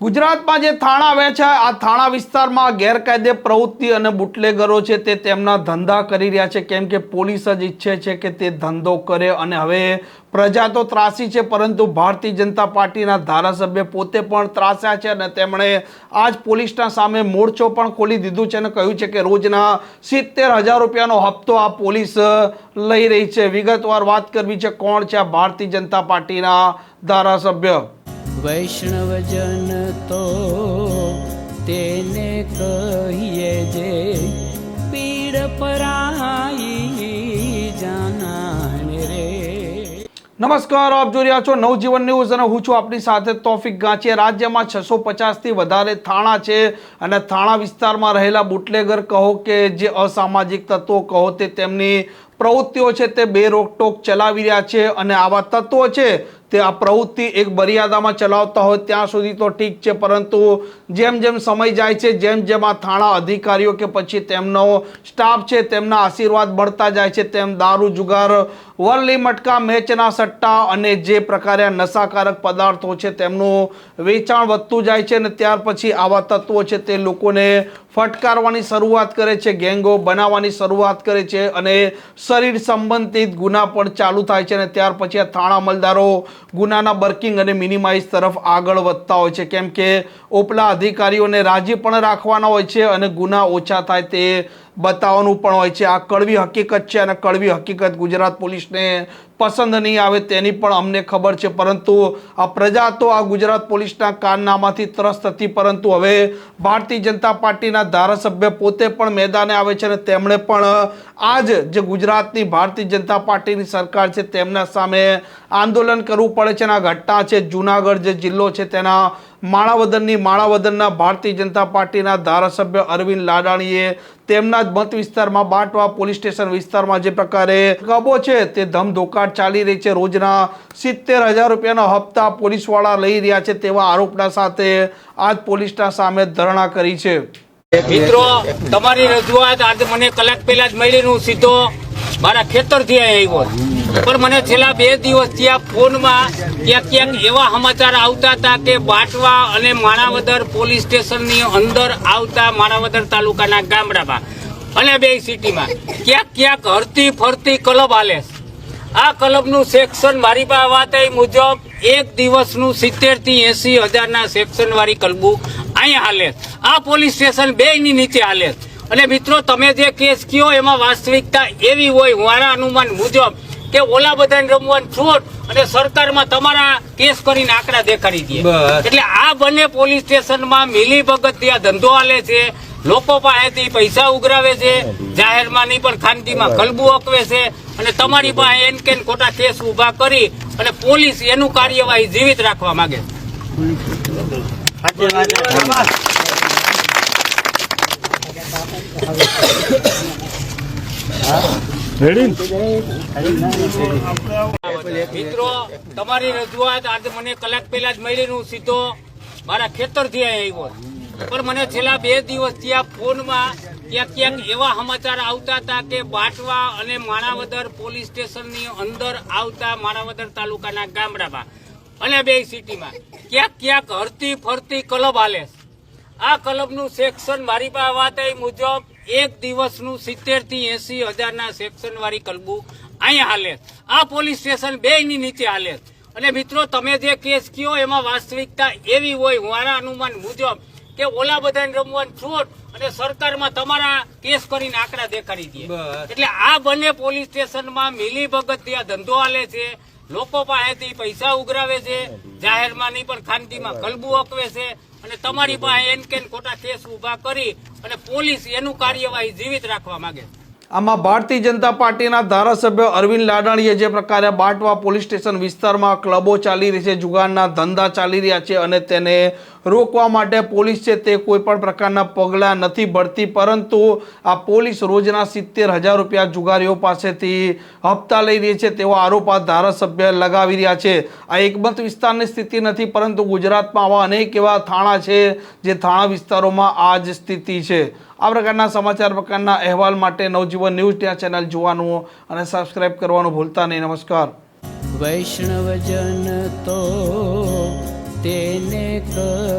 ગુજરાતમાં જે થાણા છે, આ થાણા વિસ્તારમાં ગેરકાયદે પ્રવૃત્તિ અને બુટલેગરો છે તે તેમના ધંધા કરી રહ્યા છે. કેમ કે પોલીસ જ ઈચ્છે છે કે તે ધંધો કરે અને હવે પ્રજા તો ત્રાસી છે, પરંતુ ભારતીય જનતા પાર્ટીના ધારાસભ્ય પોતે પણ ત્રાસ્યા છે અને તેમણે આજ પોલીસના સામે મોરચો પણ ખોલી દીધું છે અને કહ્યું છે કે રોજના સિત્તેર હજાર રૂપિયાનો હપ્તો આ પોલીસ લઈ રહી છે. વિગતવાર વાત કરવી છે કોણ છે આ ભારતીય જનતા પાર્ટીના ધારાસભ્ય? વૈષ્ણવજન તો તેને કહીએ જે પીડ પરાઈ જાનાને રે. નમસ્કાર, આપ જોઈ રહ્યા છો નવજીવન ન્યૂઝ અને હું છું આપણી સાથે તોફિક ગાંચી રાજ્યમાં છસો પચાસથી વધારે થાણા છે અને થાણા વિસ્તારમાં રહેલા બુટલેગર કહો કે જે અસામાજિક તત્વો કહો તે તેમની પ્રવૃત્તિઓ છે તે બે રોકટોક ચલાવી રહ્યા છે અને આવા તત્વો છે તે આ પ્રવૃત્તિ એક મર્યાદામાં ચલાવતા હોય ત્યાં સુધી તો ઠીક છે, પરંતુ જેમ જેમ સમય જાય છે, જેમ જેમ આ થાણા અધિકારીઓ કે પછી તેમનો સ્ટાફ છે, તેમના આશીર્વાદ મળતા જાય છે, તેમ દારૂ, જુગાર, વરલી મટકા, મેચના સટ્ટા અને જે પ્રકારે નશાકારક પદાર્થો છે તેમનું વેચાણ વધતું જાય છે અને ત્યાર પછી આવા તત્વો છે તે લોકોને ફટકારવાની શરૂઆત કરે છે, ગેંગો બનાવવાની શરૂઆત કરે છે અને શરીર સંબંધિત ગુના પણ ચાલુ થાય છે અને ત્યાર પછી આ થાણા અમલદારો ગુનાના બર્કિંગ અને મિનિમાઇઝ તરફ આગળ વધતા હોય છે. કેમ કે ઉપલા અધિકારીઓને રાજી પણ રાખવાના હોય છે અને ગુના ઓછા થાય તે બતાવવાનું પણ હોય છે. આ કડવી હકીકત છે અને કડવી હકીકત ગુજરાત પોલીસને પસંદ નહીં આવે તેની પણ અમને ખબર છે. પરંતુ આ પ્રજા તો આ ગુજરાત પોલીસના કારનામાથી ત્રસ્ત હતી. પરંતુ હવે ભારતીય જનતા પાર્ટીના ધારાસભ્ય પોતે પણ મેદાને આવે છે અને તેમણે પણ આજ જે ગુજરાતની ભારતીય જનતા પાર્ટીની સરકાર છે, તેમના સામે આંદોલન કરવું પડે છે અને આ ઘટના છે. જુનાગઢ જે જિલ્લો છે, તેના માણાવદરની માણાવદરના ભારતીય જનતા પાર્ટીના ધારાસભ્ય અરવિંદ લાડાણીએ તેમના જ મત વિસ્તારમાં બાટવા પોલીસ સ્ટેશન વિસ્તારમાં જે પ્રકારે કબો છે તે ધમધોકાટ ચાલી રહી છે. રોજના સિત્તેર હજાર રૂપિયાના હપ્તા પોલીસવાળા લઈ રહ્યા છે તેવા આરોપના સાથે આજ પોલીસના સામે ધરણા કરી છે. મિત્રો, તમારી રજૂઆત આજે મને કલાક પહેલા જ મળી. હું સીધો મારા ખેતરથી આવ્યો. પણ મને છેલ્લા બે દિવસ ત્યાં ફોનમાં ક્યાંક ક્યાંક એવા સમાચાર આવતા હતા કે બાટવા અને માણાવદર પોલીસ સ્ટેશનની અંદર આવતા માણાવદર તાલુકાના ગામડામાં અને બે સિટીમાં ક્યાંક ક્યાંક હરતી ફરતી ક્લબ હાલે આ ક્લબનું સેક્શન મારી પાસે વાત આવી મુજબ એક દિવસનું સિત્તેરથી એસી હજારના સેક્શન વાળી કલબું અહીંયા હાલે આ પોલીસ સ્ટેશન બે ની નીચે હાલે. અને મિત્રો તમે જે કેસ કયો એમાં વાસ્તવિકતા એવી હોય મારા અનુમાન મુજબ કે ઓલા બધાને રમવાનું છોડ અને સરકારમાં તમારા કેસ કરીને આંકડા દેખાડી દે. એટલે આ બંને પોલીસ સ્ટેશનમાં મિલી ભગત ત્યાં ધંધો હાલે છે લોકો પાસેથી પૈસા ઉઘરાવે છે જાહેરમાં નહીં પણ ખાનગીમાં કલબુ અકવે છે અને તમારી પાસે એન કેન ખોટા કેસ ઊભા કરી અને પોલીસ એનું કાર્યવાહી જીવિત રાખવા માંગે છે. મિત્રો, તમારી રજૂઆત આજે મને કલાક પહેલા જ મળી હું સીધો મારા ખેતરથી આવ્યો પણ મને છેલ્લા બે દિવસ ત્યાં ફોનમાં ક્યાંક ક્યાંક એવા સમાચાર આવતા હતા કે બાટવા અને માણાવદર પોલીસ સ્ટેશનની અંદર આવતા માણાવદર તાલુકાના ગામડામાં અને બે સિટીમાં ક્યાંક ક્યાંક હરતી ફરતી ક્લબ હાલે. આ ક્લબનું સેક્શન મારી પાસે વાત એ મુજબ એક દિવસનું સિત્તેરથી એસી હજારના સેક્શન વાળી કલબુ અહીંયા હાલે. આ પોલીસ સ્ટેશન બે ની નીચે હાલે. અને મિત્રો તમે જે કેસ કયો એમાં વાસ્તવિકતા એવી હોય મારા અનુમાન મુજબ કે ઓલા બધાને રમવાનું છૂટ અને સરકારમાં તમારા કેસ કરીને આંકડા દેખાડી દે. એટલે આ બંને પોલીસ સ્ટેશનમાં મિલી ભગત ધંધો હાલે છે. લોકો પાસેથી પૈસા ઉઘરાવે છે. જાહેરમાં નહીં પણ ખાનગીમાં કલબુ અકવે છે. અને તમારી પાસે એન કેન ખોટા કેસ ઊભા કરી અને પોલીસ એનું કાર્યવાહી જીવિત રાખવા માંગે આમાં ભારતીય જનતા પાર્ટીના ધારાસભ્ય અરવિંદ લાડાણીએ જે પ્રકારે બાટવા પોલીસ સ્ટેશન વિસ્તારમાં ક્લબો ચાલી રહી છે, જુગારના ધંધા ચાલી રહ્યા છે અને તેને રોકવા માટે પોલીસ છે તે કોઈ પણ પ્રકારના પગલાં નથી ભરતી, પરંતુ આ પોલીસ રોજના સિત્તેર હજાર રૂપિયા જુગારીઓ પાસેથી હપ્તા લઈ રહી છે તેવો આરોપ આ ધારાસભ્ય લગાવી રહ્યા છે. આ એકમત વિસ્તારની સ્થિતિ નથી, પરંતુ ગુજરાતમાં આવા અનેક એવા થાણા છે જે થાણા વિસ્તારોમાં આ જ સ્થિતિ છે. આ પ્રકારના સમાચાર પ્રકારના અહેવાલ માટે નવજીવન ન્યૂઝ ત્યાં ચેનલ જોવાનું અને સબસ્ક્રાઇબ કરવાનું ભૂલતા નહીં. નમસ્કાર. વૈષ્ણવજન તો તેને જે